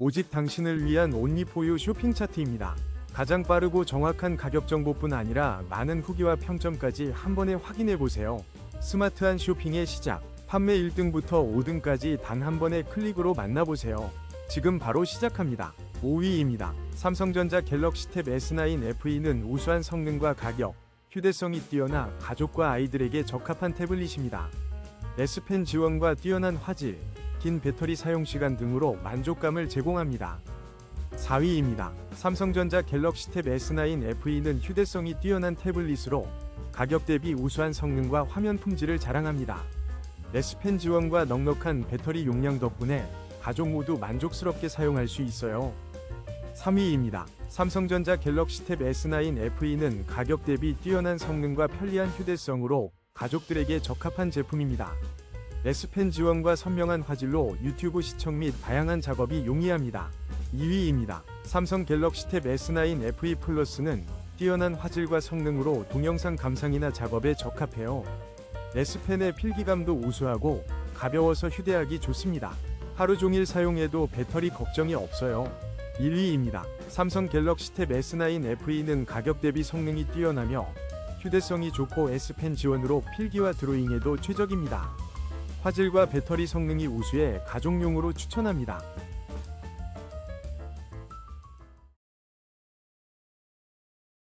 오직 당신을 위한 온리포유 쇼핑 차트입니다. 가장 빠르고 정확한 가격 정보뿐 아니라 많은 후기와 평점까지 한 번에 확인해 보세요. 스마트한 쇼핑의 시작. 판매 1등부터 5등까지 단 한 번의 클릭으로 만나보세요. 지금 바로 시작합니다. 5위입니다. 삼성전자 갤럭시 탭 S9 FE는 우수한 성능과 가격, 휴대성이 뛰어나 가족과 아이들에게 적합한 태블릿입니다. S펜 지원과 뛰어난 화질, 긴 배터리 사용 시간 등으로 만족감을 제공합니다. 4위입니다. 삼성전자 갤럭시 탭 S9 FE는 휴대성이 뛰어난 태블릿으로 가격 대비 우수한 성능과 화면 품질을 자랑합니다. S펜 지원과 넉넉한 배터리 용량 덕분에 가족 모두 만족스럽게 사용할 수 있어요. 3위입니다. 삼성전자 갤럭시 탭 S9 FE는 가격 대비 뛰어난 성능과 편리한 휴대성으로 가족들에게 적합한 제품입니다. S펜 지원과 선명한 화질로 유튜브 시청 및 다양한 작업이 용이합니다. 2위입니다. 삼성 갤럭시 탭 S9 FE 플러스는 뛰어난 화질과 성능으로 동영상 감상이나 작업에 적합해요. S펜의 필기감도 우수하고 가벼워서 휴대하기 좋습니다. 하루 종일 사용해도 배터리 걱정이 없어요. 1위입니다. 삼성 갤럭시 탭 S9 FE는 가격 대비 성능이 뛰어나며 휴대성이 좋고 S펜 지원으로 필기와 드로잉에도 최적입니다. 화질과 배터리 성능이 우수해 가족용으로 추천합니다.